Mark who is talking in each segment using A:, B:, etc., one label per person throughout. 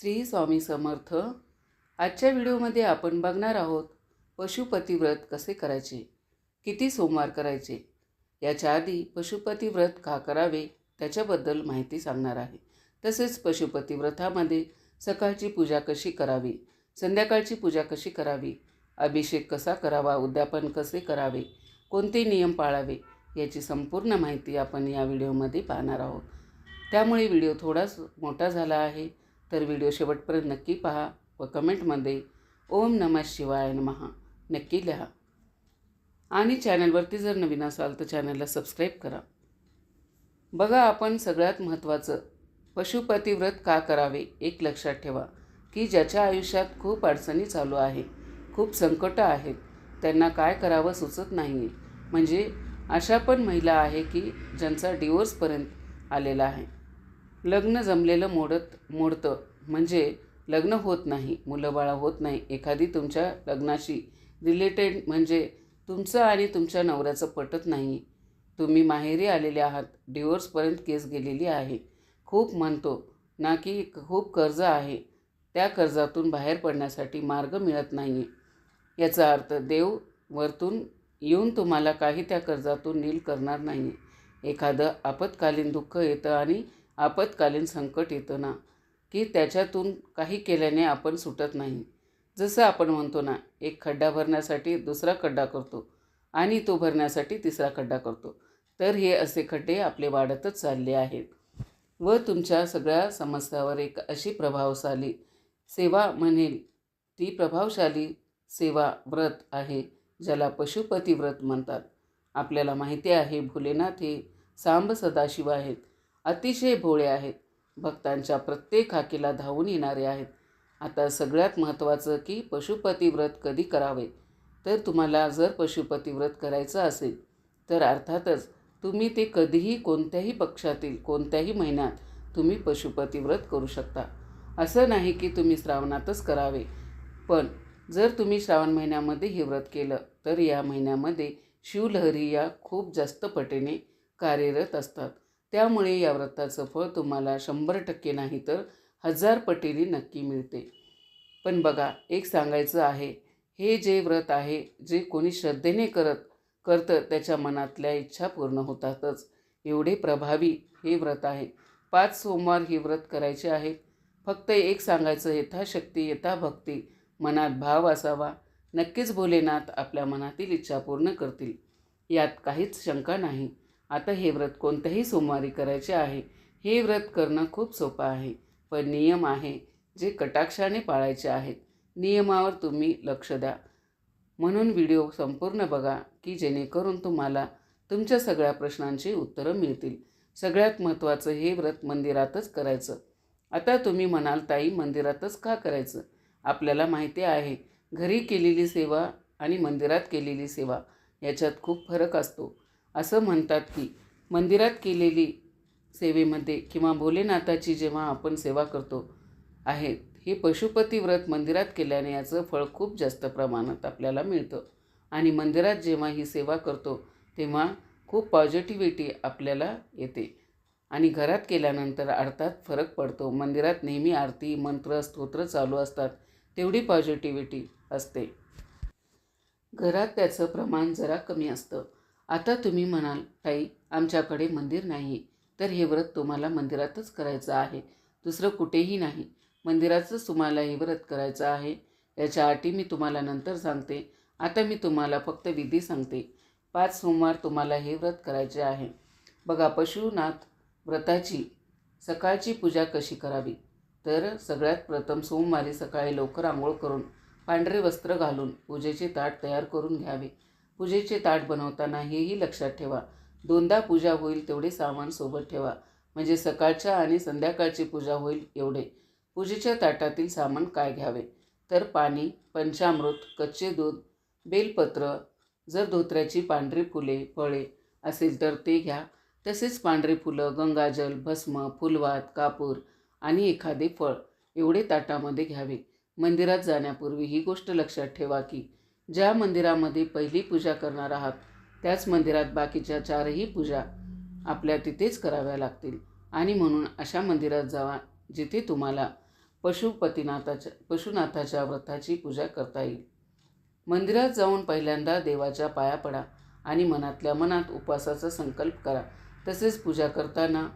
A: श्री स्वामी समर्थ. आजच्या व्हिडिओमध्ये आपण बघणार आहोत पशुपती व्रत कसे करायचे? किती सोमवार करायचे? याच्या आधी पशुपती व्रत का करावे? त्याच्याबद्दल माहिती सांगणार आहे. तसेच पशुपती व्रतामध्ये सकाळची पूजा कशी करावी? संध्याकाळची पूजा कशी करावी? अभिषेक कसा करावा? उद्यापन कसे करावे? कोणते नियम पाळावे? याची संपूर्ण माहिती आपण या व्हिडिओमध्ये पाहणार आहोत. त्यामुळे व्हिडिओ थोडाच मोठा झाला आहे. तर व्हिडिओ शेवटपर्यंत नक्की पहा व कमेंटमध्ये ओम नमः शिवाय नमः नक्की लिहा. आणि चॅनलवरती जर नवीन असाल तर चॅनलला सबस्क्राईब करा. बघा आपण सगळ्यात महत्त्वाचं पशुपती व्रत का करावे एक लक्षात ठेवा की ज्याच्या आयुष्यात खूप अडचणी चालू आहे खूप संकटं आहेत त्यांना काय करावं सुचत नाही आहे म्हणजे अशा पण महिला आहे की ज्यांचा डिवोर्सपर्यंत आलेला आहे. लग्न जमलेलं मोडत मोडतं. म्हणजे लग्न होत नाही मुलंबाळा होत नाही. एखादी तुमच्या लग्नाशी रिलेटेड म्हणजे तुमचं आणि तुमच्या नवऱ्याचं पटत नाही. तुम्ही माहेरी आलेले आहात डिवोर्सपर्यंत केस गेलेली आहे. खूप म्हणतो ना की खूप कर्ज आहे. त्या कर्जातून बाहेर पडण्यासाठी मार्ग मिळत नाही याचा अर्थ देव वरतून येऊन तुम्हाला काही त्या कर्जातून नील करणार नाही एखादं आपत्कालीन दुःख येतं आणि आपत्कालीन संकट येतं ना की त्याच्यातून काही केल्याने आपण सुटत नाही. जसं आपण म्हणतो ना एक खड्डा भरण्यासाठी दुसरा खड्डा करतो आणि तो भरण्यासाठी तिसरा खड्डा करतो. तर हे असे खड्डे आपले वाढतच चालले आहेत. व तुमच्या सगळ्या समस्यावर एक अशी प्रभावशाली सेवा म्हणेल. ती प्रभावशाली सेवा व्रत आहे ज्याला पशुपती व्रत म्हणतात. आपल्याला माहिती आहे भोलेनाथ हे सांब सदाशिव आहेत. अतिशय भोळे आहेत. भक्तांच्या प्रत्येक हाकीला धावून येणारे आहेत. आता सगळ्यात महत्त्वाचं की पशुपती व्रत कधी करावे? तर तुम्हाला जर पशुपती व्रत करायचं असेल तर अर्थातच तुम्ही ते कधीही कोणत्याही पक्षातील कोणत्याही महिन्यात तुम्ही पशुपती व्रत करू शकता. असं नाही की तुम्ही श्रावणातच करावे. पण जर तुम्ही श्रावण महिन्यामध्ये हे व्रत केलं तर या महिन्यामध्ये शिवलहरी या खूप जास्त पटीने कार्यरत असतात. त्यामुळे या व्रताचं फळ तुम्हाला शंभर टक्के नाही तर हजार पटीने नक्की मिळते. पण बघा एक सांगायचं आहे हे जे व्रत आहे जे कोणी श्रद्धेने करत करतं त्याच्या मनातल्या इच्छा पूर्ण होतातच. एवढे प्रभावी हे व्रत आहे. पाच सोमवार हे व्रत करायचे आहे. फक्त एक सांगायचं यथाशक्ती यथा भक्ती मनात भाव असावा. नक्कीच भोलेनाथ आपल्या मनातील इच्छा पूर्ण करतील. यात काहीच शंका नाही. आता हे व्रत कोणत्याही सोमवारी करायचे आहे. हे व्रत करणं खूप सोपं आहे. पण नियम आहे जे कटाक्षाने पाळायचे आहेत. नियमावर तुम्ही लक्ष द्या. म्हणून व्हिडिओ संपूर्ण बघा की जेणेकरून तुम्हाला तुमच्या सगळ्या प्रश्नांची उत्तरं मिळतील. सगळ्यात महत्त्वाचं हे व्रत मंदिरातच करायचं. आता तुम्ही म्हणाल ताई मंदिरातच का करायचं? आपल्याला माहिती आहे घरी केलेली सेवा आणि मंदिरात केलेली सेवा याच्यात खूप फरक असतो. असं म्हणतात की मंदिरात केलेली सेवेमध्ये किंवा भोलेनाथाची जेव्हा आपण सेवा करतो आहे हे पशुपती व्रत मंदिरात केल्याने याचं फळ खूप जास्त प्रमाणात आपल्याला मिळतं. आणि मंदिरात जेव्हा ही सेवा करतो तेव्हा खूप पॉझिटिव्हिटी आपल्याला येते. आणि घरात केल्यानंतर अर्थात फरक पडतो. मंदिरात नेहमी आरती मंत्र स्तोत्र चालू असतात तेवढी पॉझिटिव्हिटी असते. घरात त्याचं प्रमाण जरा कमी असतं. आता तुम्ही म्हणाल ताई आमच्याकडे मंदिर नाही तर हे व्रत तुम्हाला मंदिरातच करायचं आहे. दुसरं कुठेही नाही. मंदिरातच तुम्हाला हे व्रत करायचं आहे. याच्या अटी मी तुम्हाला नंतर सांगते. आता मी तुम्हाला फक्त विधी सांगते. पाच सोमवार तुम्हाला हे व्रत करायचे आहे. बघा पशुनाथ व्रताची सकाळची पूजा कशी करावी? तर सगळ्यात प्रथम सोमवारी सकाळी लवकर आंघोळ करून पांढरे वस्त्र घालून पूजेचे ताट तयार करून घ्यावे. पूजेचे ताट बनवताना हेही लक्षात ठेवा. दोनदा पूजा होईल तेवढे सामान सोबत ठेवा. म्हणजे सकाळच्या आणि संध्याकाळची पूजा होईल एवढे. पूजेच्या ताटातील सामान काय घ्यावे? तर पाणी पंचामृत कच्चे दूध बेलपत्र. जर धोत्र्याची पांढरी फुले फळे असेल तर ते घ्या. तसेच पांढरी फुलं गंगाजल भस्म फुलवात कापूर आणि एखादे फळ एवढे ताटामध्ये घ्यावे. मंदिरात जाण्यापूर्वी ही गोष्ट लक्षात ठेवा की ज्या मंदिरामध्ये पहिली पूजा करणार आहात त्याच मंदिरात बाकीच्या चारही पूजा आपल्या तिथेच कराव्या लागतील. आणि म्हणून अशा मंदिरात जावा जिथे तुम्हाला पशुपतीनाथाच्या पशुनाथाच्या व्रताची पूजा करता येईल. मंदिरात जाऊन पहिल्यांदा देवाच्या पाया पडा आणि मनातल्या मनात उपवासाचा संकल्प करा. तसेच पूजा करताना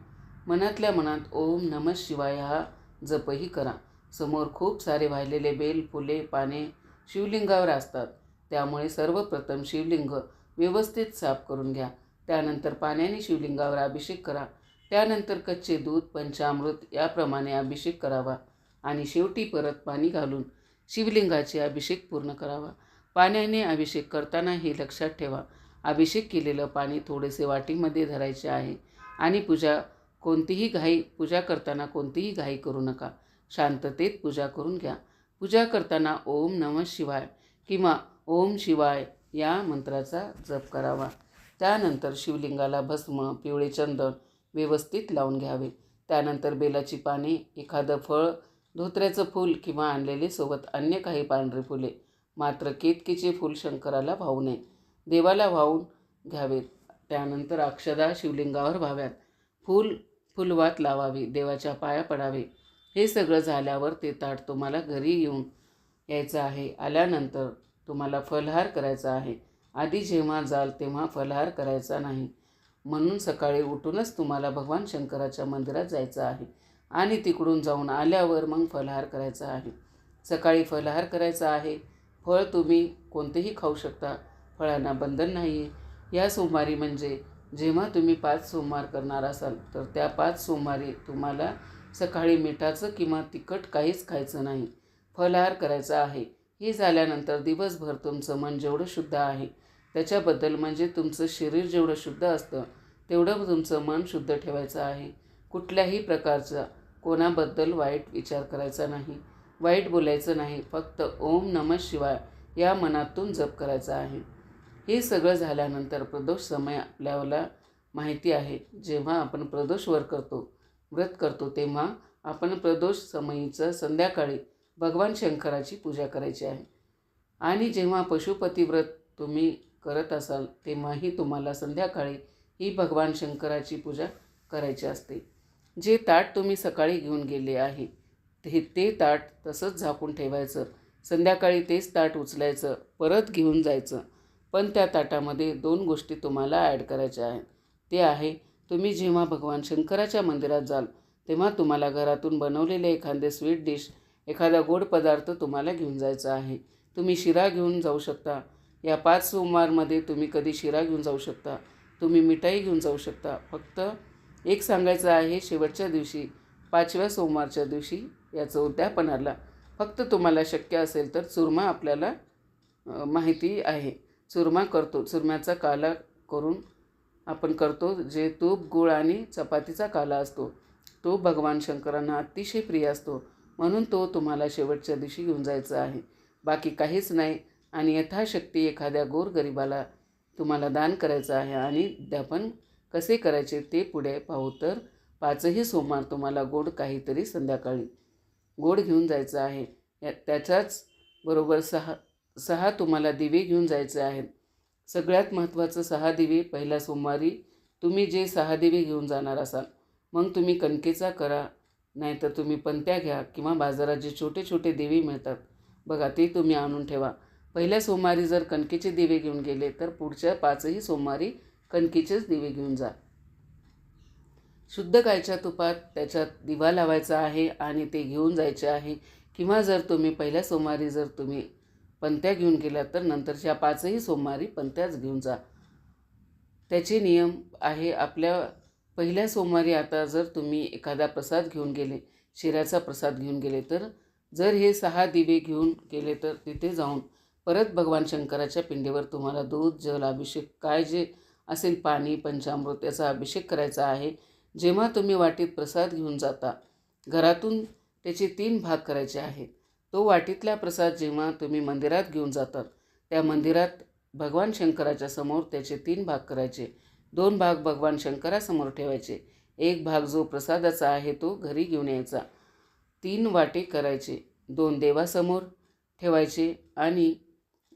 A: मनातल्या मनात ओम नम शिवाय हा जपही करा. समोर खूप सारे वाहिलेले बेल फुले पाने शिवलिंगावर असतात. त्यामुळे सर्वप्रथम शिवलिंग व्यवस्थित साफ करून घ्या. त्यानंतर पाण्याने शिवलिंगावर अभिषेक करा. त्यानंतर कच्चे दूध पंचामृत याप्रमाणे अभिषेक करावा आणि शेवटी परत पाणी घालून शिवलिंगाचे अभिषेक पूर्ण करावा. पाण्याने अभिषेक करताना हे लक्षात ठेवा. अभिषेक केलेलं पाणी थोडेसे वाटीमध्ये धरायचे आहे आणि पूजा कोणतीही घाई पूजा करताना कोणतीही घाई करू नका. शांततेत पूजा करून घ्या. पूजा करताना ओम नम शिवाय किंवा ओम शिवाय या मंत्राचा जप करावा. त्यानंतर शिवलिंगाला भस्म पिवळे चंदन व्यवस्थित लावून घ्यावे. त्यानंतर बेलाची पाने एखादं फळ धोत्र्याचं फूल किंवा आणलेले सोबत अन्य काही पांढरे फुले. मात्र केतकीचे फूल शंकराला वाहू नये. देवाला वाहून घ्यावेत. त्यानंतर अक्षदा शिवलिंगावर व्हाव्यात. फूल फुलवात लावावी. देवाच्या पाया पडावे. हे सगळं झाल्यावर ते ताट तुम्हाला घरी येऊन यायचं आहे. आल्यानंतर तुम्हाला फलहार करायचा आहे. आधी जेव्हा जाल तेव्हा फलहार करायचा नाही. म्हणून सकाळी उठूनच तुम्हाला भगवान शंकराच्या मंदिरात जायचं आहे आणि तिकडून जाऊन आल्यावर मग फलहार करायचा आहे. सकाळी फलहार करायचा आहे. फळ तुम्ही कोणतेही खाऊ शकता. फळांना बंधन नाही आहे या सोमवारी म्हणजे जेव्हा तुम्ही पाच सोमवार करणार असाल तर त्या पाच सोमवारी तुम्हाला सकाळी मिठाचं किंवा तिखट काहीच खायचं नाही. फलहार करायचा आहे. हे झाल्यानंतर दिवसभर तुमचं मन जेवढं शुद्ध आहे त्याच्याबद्दल म्हणजे तुमचं शरीर जेवढं शुद्ध असतं तेवढं तुमचं मन शुद्ध ठेवायचं आहे. कुठल्याही प्रकारचा कोणाबद्दल वाईट विचार करायचा नाही. वाईट बोलायचं नाही फक्त ओम नम शिवाय या मनातून जप करायचा आहे. हे सगळं झाल्यानंतर प्रदोष समय आपल्याला माहिती आहे. जेव्हा आपण प्रदोष वर करतो व्रत करतो तेव्हा आपण प्रदोष समयीचं संध्याकाळी भगवान शंकराची पूजा करायची आहे. आणि जेव्हा पशुपती व्रत तुम्ही करत असाल तेव्हाही तुम्हाला संध्याकाळी ही भगवान शंकराची पूजा करायची असते. जे ताट तुम्ही सकाळी घेऊन गेले आहे ते ते ताट तसंच झाकून ठेवायचं. संध्याकाळी तेच ताट उचलायचं परत घेऊन जायचं. पण त्या ताटामध्ये दोन गोष्टी तुम्हाला ॲड करायच्या आहेत. ते आहे तुम्ही जेव्हा भगवान शंकराच्या मंदिरात जाल तेव्हा तुम्हाला घरातून बनवलेले एखादे स्वीट डिश एखादा गोड पदार्थ तुम्हाला घेऊन जायचा आहे. तुम्ही शिरा घेऊन जाऊ शकता. या पाच सोमवारमध्ये तुम्ही कधी शिरा घेऊन जाऊ शकता. तुम्ही मिठाई घेऊन जाऊ शकता. फक्त एक सांगायचं आहे शेवटच्या दिवशी पाचव्या सोमवारच्या दिवशी याचं उद्यापनाला फक्त तुम्हाला शक्य असेल तर चुरमा आपल्याला माहिती आहे. चुरमा करतो. चुरम्याचा काला करून आपण करतो जे तूप गुळ आणि चपातीचा काला असतो. तो भगवान शंकरांना अतिशय प्रिय असतो. म्हणून तो तुम्हाला शेवटच्या दिवशी घेऊन जायचा आहे. बाकी काहीच नाही आणि यथाशक्ती एखाद्या गोरगरिबाला तुम्हाला दान करायचं आहे आणि उद्यापन कसे करायचे ते पुढे पाहू तर पाचही सोमवार तुम्हाला गोड काहीतरी संध्याकाळी गोड घेऊन जायचं आहे. या त्याच्याच बरोबर सहा सहा तुम्हाला दिवे घेऊन जायचे आहेत. सगळ्यात महत्त्वाचं सहा दिवे पहिल्या सोमवारी तुम्ही जे सहा दिवे घेऊन जाणार असाल मग तुम्ही कणकेचा करा नाहीतर तुम्ही पंत्या घ्या किंवा बाजारात जे छोटे छोटे दिवे मिळतात बघा ते तुम्ही आणून ठेवा. पहिल्या सोमवारी जर कणकेचे दिवे घेऊन गेले तर पुढच्या पाचही सोमवारी कणकेचेच दिवे घेऊन जा. शुद्ध गायच्या तुपात त्याच्यात दिवा लावायचा आहे आणि ते घेऊन जायचे आहे. किंवा जर तुम्ही पहिल्या सोमवारी जर तुम्ही पंत्या घेऊन गेलात तर नंतरच्या पाचही सोमवारी पंत्याच घेऊन जा. त्याचे नियम आहे आपल्या पहिल्या सोमवारी आता जर तुम्ही एखादा प्रसाद घेऊन गेले शिऱ्याचा प्रसाद घेऊन गेले तर जर हे सहा दिवे घेऊन गेले तर तिथे जाऊन परत भगवान शंकराच्या पिंडीवर तुम्हाला दूध जल अभिषेक काय जे असेल पाणी पंचामृत याचा अभिषेक करायचा आहे. जेव्हा तुम्ही वाटीत प्रसाद घेऊन जाता घरातून त्याचे तीन भाग करायचे आहेत. तो वाटीतला प्रसाद जेव्हा तुम्ही मंदिरात घेऊन जातात त्या मंदिरात भगवान शंकराच्या समोर त्याचे तीन भाग करायचे. दोन भाग भगवान शंकरासमोर ठेवायचे. एक भाग जो प्रसादाचा आहे तो घरी घेऊन यायचा. तीन वाटे करायचे. दोन देवासमोर ठेवायचे आणि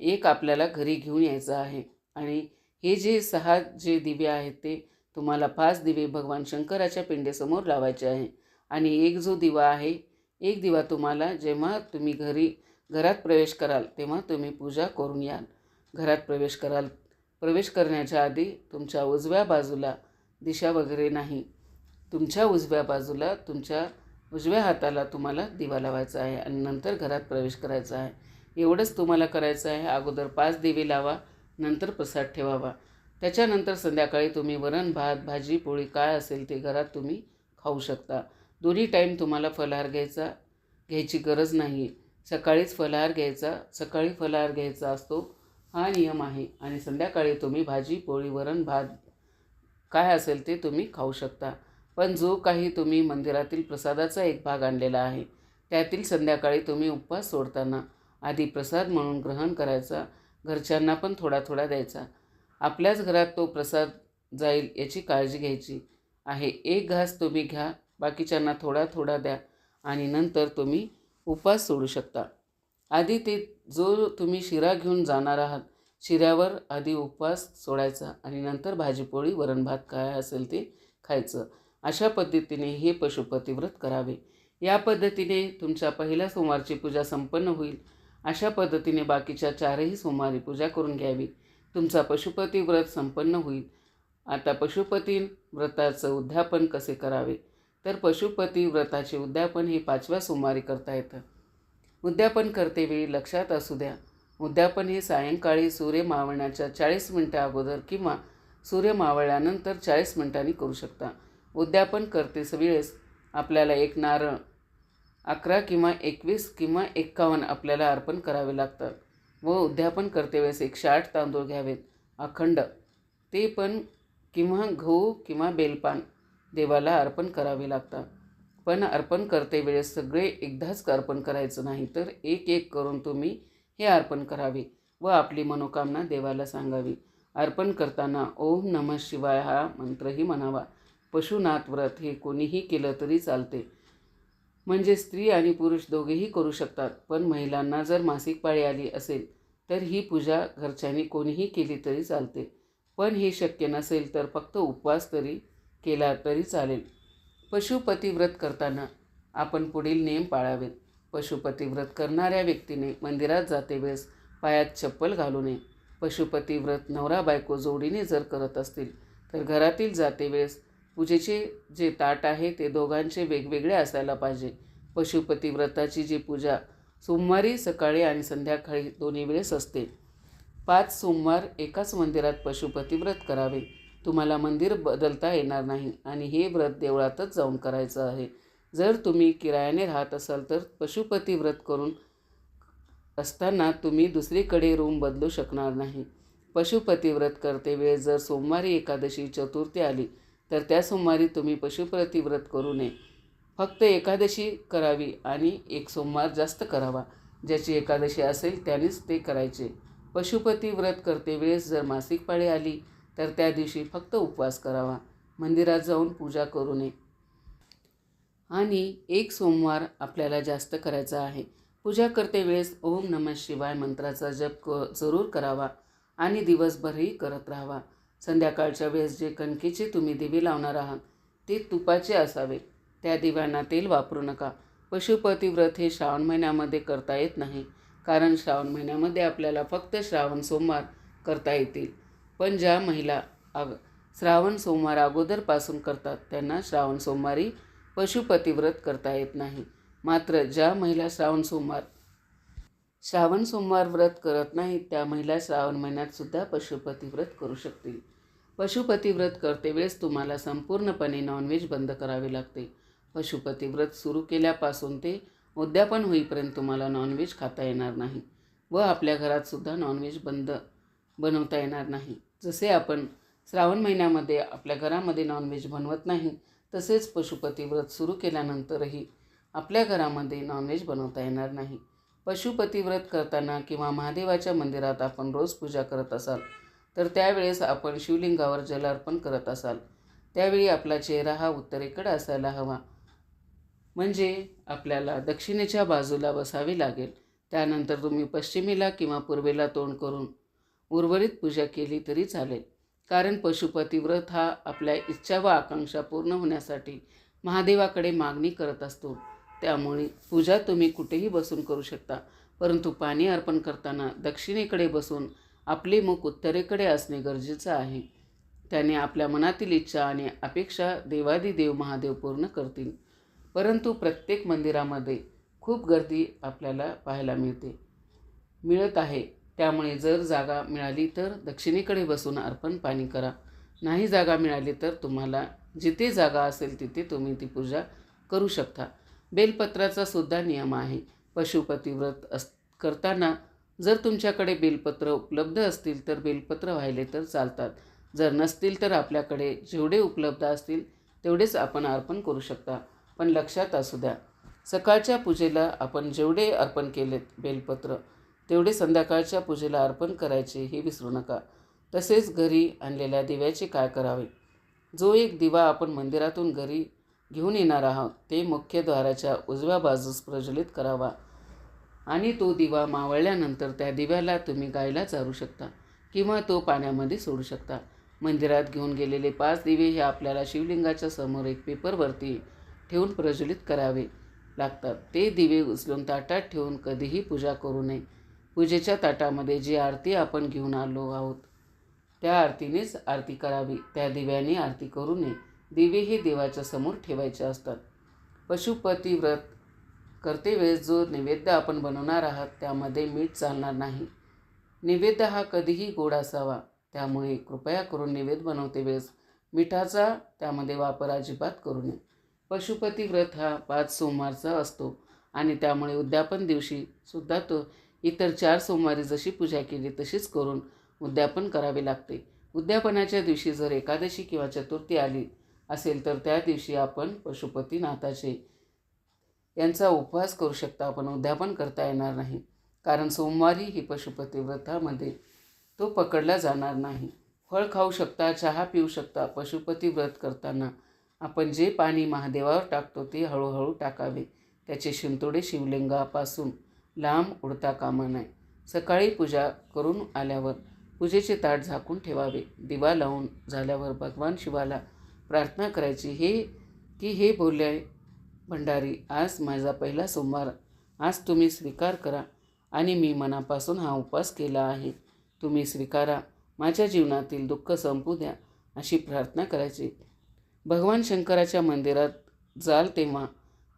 A: एक आपल्याला घरी घेऊन यायचा आहे. आणि हे जे सहा जे दिवे आहेत ते तुम्हाला पाच दिवे भगवान शंकराच्या पिंडेसमोर लावायचे आहे. आणि एक जो दिवा आहे एक दिवा तुम्हाला जेव्हा तुम्ही घरी घरात प्रवेश कराल तेव्हा तुम्ही पूजा करून याल. घरात प्रवेश कराल प्रवेश करण्याच्या आधी तुमच्या उजव्या बाजूला दिशा वगैरे नाही. तुमच्या उजव्या बाजूला तुमच्या उजव्या हाताला तुम्हाला दिवा लावायचा आहे आणि नंतर घरात प्रवेश करायचा आहे. एवढंच तुम्हाला करायचं आहे. अगोदर पाच दिवे लावा नंतर प्रसाद ठेवावा. त्याच्यानंतर संध्याकाळी तुम्ही वरण भात भाजी पोळी काय असेल ते घरात तुम्ही खाऊ शकता. दोन्ही टाईम तुम्हाला फलाहार घ्यायचा घ्यायची गरज नाही. सकाळीच फलाहार घ्यायचा सकाळी फलाहार घ्यायचा असतो. हा नियम आहे. आणि संध्याकाळी तुम्ही भाजी पोळी वरण भात काय असेल ते तुम्ही खाऊ शकता. पण जो काही तुम्ही मंदिरातील प्रसादाचा एक भाग आणलेला आहे त्यातील संध्याकाळी तुम्ही उपवास सोडताना आधी प्रसाद म्हणून ग्रहण करायचा घरच्यांना पण थोडा थोडा द्यायचा. आपल्याच घरात तो प्रसाद जाईल याची काळजी घ्यायची आहे. एक घास तुम्ही घ्या बाकीच्यांना थोडा थोडा द्या आणि नंतर तुम्ही उपवास सोडू शकता. आधी ते जो तुम्ही शिरा घेऊन जाणार आहात शिऱ्यावर आधी उपवास सोडायचा आणि नंतर भाजीपोळी वरण भात काय असेल ते खायचं. अशा पद्धतीने हे पशुपतिव्रत करावे. या पद्धतीने तुमच्या पहिल्या सोमवारची पूजा संपन्न होईल. अशा पद्धतीने बाकीच्या चारही सोमवारी पूजा करून घ्यावी. तुमचा पशुपती व्रत संपन्न होईल. आता पशुपती व्रताचं उद्यापन कसे करावे? तर पशुपती व्रताचे उद्यापन हे पाचव्या सोमवारी करता येतं. उद्यापन करतेवेळी लक्षात असू द्या. उद्यापन हे सायंकाळी सूर्य मावळण्याच्या चाळीस मिनटं अगोदर किंवा सूर्य मावळल्यानंतर चाळीस मिनिटांनी करू शकता. उद्यापन करतेस वेळेस आपल्याला एक नारळ अकरा किंवा एकवीस किंवा एक्कावन्न आपल्याला अर्पण करावे लागतात व उद्यापन करते वेळेस एकशे आठ तांदूळ घ्यावेत. अखंड. ते पण किंवा गहू किंवा बेलपान देवाला अर्पण करावे लागतात. पण अर्पण करते वेळेस सगळे एकदाच अर्पण करायचं नाही तर एक एक करून तुम्ही हे अर्पण करावे व आपली मनोकामना देवाला सांगावी. अर्पण करताना ओम नम शिवाय हा मंत्रही म्हणावा. पशुनाथ व्रत हे कोणीही केलं तरी चालते. म्हणजे स्त्री आणि पुरुष दोघेही करू शकतात पण महिलांना जर मासिक पाळी आली असेल तर ही पूजा घरच्यांनी कोणीही केली तरी चालते. पण हे शक्य नसेल तर फक्त उपवास तरी केला तरी चालेल. पशुपतिव्रत करताना आपण पुढील नियम पाळावेत. पशुपतिव्रत करणाऱ्या व्यक्तीने मंदिरात जाते वेळेस पायात चप्पल घालू नये. पशुपतिव्रत नवरा बायको जोडीने जर करत असतील तर घरातील जाते वेळेस पूजेचे जे ताट आहे ते दोघांचे वेगवेगळे असायला पाहिजे. पशुपतिव्रताची जी पूजा सोमवारी सकाळी आणि संध्याकाळी दोन्ही वेळेस असते. पाच सोमवार एकाच मंदिरात पशुपतिव्रत करावे. तुम्हाला मंदिर बदलता येणार नाही आणि हे व्रत देवळातच जाऊन करायचं आहे. जर तुम्ही किरायाने राहत असाल तर पशुपती व्रत करून असताना तुम्ही दुसरीकडे रूम बदलू शकणार नाही. पशुपती व्रत करते वेळ जर सोमवारी एकादशी चतुर्थी आली तर त्या सोमवारी तुम्ही पशुपती व्रत करू नये. फक्त एकादशी करावी आणि एक सोमवार जास्त करावा. ज्याची एकादशी असेल त्यानेच ते करायचे. पशुपती व्रत करते वेळेस जर मासिक पाळी आली तर त्या दिवशी फक्त उपवास करावा. मंदिरात जाऊन पूजा करू नये. आणि एक सोमवार आपल्याला जास्त करायचा आहे. पूजा करते वेळेस ओम नमः शिवाय मंत्राचा जप क जरूर करावा आणि दिवसभरही करत राहावा. संध्याकाळच्या वेळेस जे कणकेचे तुम्ही दिवे लावणार आहात ते तुपाचे असावे. त्या दिव्यांना तेल वापरू नका. पशुपती व्रत हे श्रावण महिन्यामध्ये करता येत नाही. कारण श्रावण महिन्यामध्ये आपल्याला फक्त श्रावण सोमवार करता येतील. पण ज्या महिला अग श्रावण सोमवार अगोदरपासून करतात त्यांना श्रावण सोमवारी पशुपतिव्रत करता येत नाही. मात्र ज्या महिला श्रावण सोमवार श्रावण सोमवार व्रत करत नाहीत त्या महिला श्रावण महिन्यातसुद्धा पशुपतिव्रत करू शकतील. पशुपतिव्रत करते वेळेस तुम्हाला संपूर्णपणे नॉनव्हेज बंद करावे लागते. पशुपतिव्रत सुरू केल्यापासून ते उद्यापन होईपर्यंत तुम्हाला नॉनव्हेज खाता येणार नाही व आपल्या घरातसुद्धा नॉनव्हेज बंद बनवता येणार नाही. जसे आपण श्रावण महिन्यामध्ये आपल्या घरामध्ये नॉनव्हेज बनवत नाही तसेच पशुपती व्रत सुरू केल्यानंतरही आपल्या घरामध्ये नॉनव्हेज बनवता येणार नाही. पशुपती व्रत करताना किंवा महादेवाच्या मंदिरात आपण रोज पूजा करत असाल तर त्यावेळेस आपण शिवलिंगावर जलार्पण करत असाल. त्यावेळी आपला चेहरा हा उत्तरेकडे असायला हवा. म्हणजे आपल्याला दक्षिणेच्या बाजूला बसावे लागेल. त्यानंतर तुम्ही पश्चिमेला किंवा पूर्वेला तोंड करून उर्वरित पूजा केली तरी चालेल. कारण पशुपती व्रत हा आपल्या इच्छा व आकांक्षा पूर्ण होण्यासाठी महादेवाकडे मागणी करत असतो. त्यामुळे पूजा तुम्ही कुठेही बसून करू शकता. परंतु पाणी अर्पण करताना दक्षिणेकडे बसून आपले मुख उत्तरेकडे असणे गरजेचं आहे. त्याने आपल्या मनातील इच्छा आणि अपेक्षा देवादिदेव महादेव पूर्ण करतील. परंतु प्रत्येक मंदिरामध्ये खूप गर्दी आपल्याला पाहायला मिळते. मिळत आहे. त्यामुळे जर जागा मिळाली तर दक्षिणेकडे बसून अर्पण पाणी करा. नाही जागा मिळाली तर तुम्हाला जिथे जागा असेल तिथे तुम्ही ती पूजा करू शकता. बेलपत्राचा सुद्धा नियम आहे. पशुपती व्रत अस करताना जर तुमच्याकडे बेलपत्र उपलब्ध असतील तर बेलपत्र वाहिले तर चालतात. जर नसतील तर आपल्याकडे जेवढे उपलब्ध असतील तेवढेच आपण अर्पण करू शकता. पण लक्षात असू द्या. सकाळच्या पूजेला आपण जेवढे अर्पण केलेत बेलपत्र तेवढे संध्याकाळच्या पूजेला अर्पण करायचे हे विसरू नका. तसेच घरी आणलेल्या दिव्याचे काय करावे? जो एक दिवा आपण मंदिरातून घरी घेऊन येणार आहोत ते मुख्य द्वाराच्या उजव्या बाजूस प्रज्वलित करावा. आणि तो दिवा मावळल्यानंतर त्या दिव्याला तुम्ही गायला चारू शकता किंवा तो पाण्यामध्ये सोडू शकता. मंदिरात घेऊन गेलेले पाच दिवे हे आपल्याला शिवलिंगाच्या समोर एक पेपरवरती ठेवून प्रज्वलित करावे लागतात. ते दिवे उचलून ताटात ठेवून कधीही पूजा करू नये. पूजेच्या ताटामध्ये जी आरती आपण घेऊन आलो आहोत त्या आरतीनेच आरती करावी. त्या दिव्याने आरती करू नये. दिवे हे देवाच्या समोर ठेवायचे असतात. पशुपती व्रत करते वेळेस जो नैवेद्य आपण बनवणार आहात त्यामध्ये मीठ चालणार नाही. नैवेद्य हा कधीही गोड असावा. त्यामुळे कृपया करून नैवेद्य बनवते वेळेस. मिठाचा त्यामध्ये वापर अजिबात करू नये. पशुपती व्रत हा पाच सोमवारचा असतो आणि त्यामुळे उद्यापन दिवशी सुद्धा तो इतर चार सोमवारी जशी पूजा केली तशीच करून उद्यापन करावे लागते. उद्यापनाच्या दिवशी जर एकादशी किंवा चतुर्थी आली असेल तर त्या दिवशी आपण पशुपतीनाथाचे यांचा उपवास करू शकता. पण उद्यापन करता येणार नाही. कारण सोमवारी ही पशुपती व्रतामध्ये तो पकडला जाणार नाही. फळ खाऊ शकता चहा पिऊ शकता पशुपती व्रत करताना आपण जे पाणी महादेवावर टाकतो ते हळूहळू टाकावे. त्याचे शिंतोडे शिवलिंगापासून लांब उडता कामा नये. सकाळी पूजा करून आल्यावर पूजेचे ताट झाकून ठेवावे. दिवा लावून झाल्यावर भगवान शिवाला प्रार्थना करायची हे की हे बोलले भंडारी आज माझा पहिला सोमवार. आज तुम्ही स्वीकार करा आणि मी मनापासून हा उपवास केला आहे. तुम्ही स्वीकारा माझ्या जीवनातील दुःख संपू द्या अशी प्रार्थना करायची. भगवान शंकराच्या मंदिरात जाल तेव्हा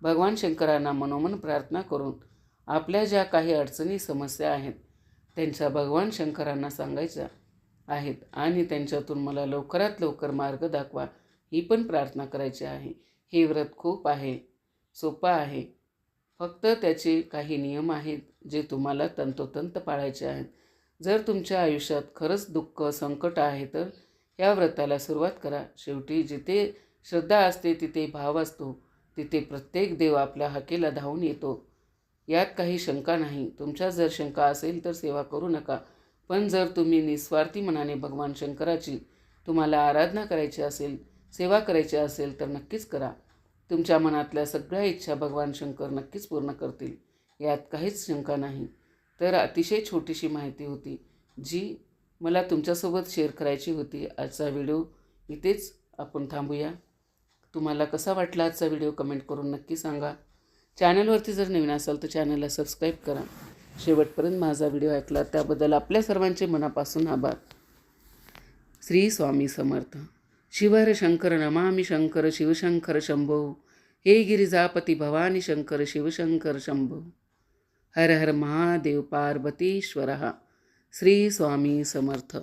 A: भगवान शंकरांना मनोमन प्रार्थना करून आपल्या ज्या काही अडचणी समस्या आहेत त्यांच्या भगवान शंकरांना सांगायच्या आहेत आणि त्यांच्यातून मला लवकरात लवकर मार्ग दाखवा ही पण प्रार्थना करायची आहे. हे व्रत खूप आहे सोपं आहे. फक्त त्याचे काही नियम आहेत जे तुम्हाला तंतोतंत पाळायचे आहेत. जर तुमच्या आयुष्यात खरंच दुःख संकट आहे तर या व्रताला सुरुवात करा. शेवटी जिथे श्रद्धा असते तिथे भाव असतो. तिथे प्रत्येक देव आपल्या हाकेला धावून येतो. यात काही शंका नाही. तुमच्या जर शंका असेल तर सेवा करू नका. पण जर तुम्ही निस्वार्थी मनाने भगवान शंकराची तुम्हाला आराधना करायची असेल सेवा करायची असेल तर नक्कीच करा. तुमच्या मनातल्या सगळ्या इच्छा भगवान शंकर नक्कीच पूर्ण करतील. यात काहीच शंका नाही. तर अतिशय छोटीशी माहिती होती जी मला तुमच्यासोबत शेअर करायची होती. आजचा व्हिडिओ इथेच आपण थांबूया. तुम्हाला कसा वाटला आजचा व्हिडिओ कमेंट करून नक्की सांगा. चॅनलवरती जर नवीन असाल तर चॅनलला सबस्क्राईब करा. शेवटपर्यंत माझा व्हिडिओ ऐकला त्याबद्दल आपल्या सर्वांचे मनापासून आभार. श्री स्वामी समर्थ. शिवर शंकर नमामि शंकर शिवशंकर शंभो. हे गिरिजापती भवानी शंकर शिवशंकर शंभो. हर हर महादेव पार्वतीश्वर. श्री स्वामी समर्थ.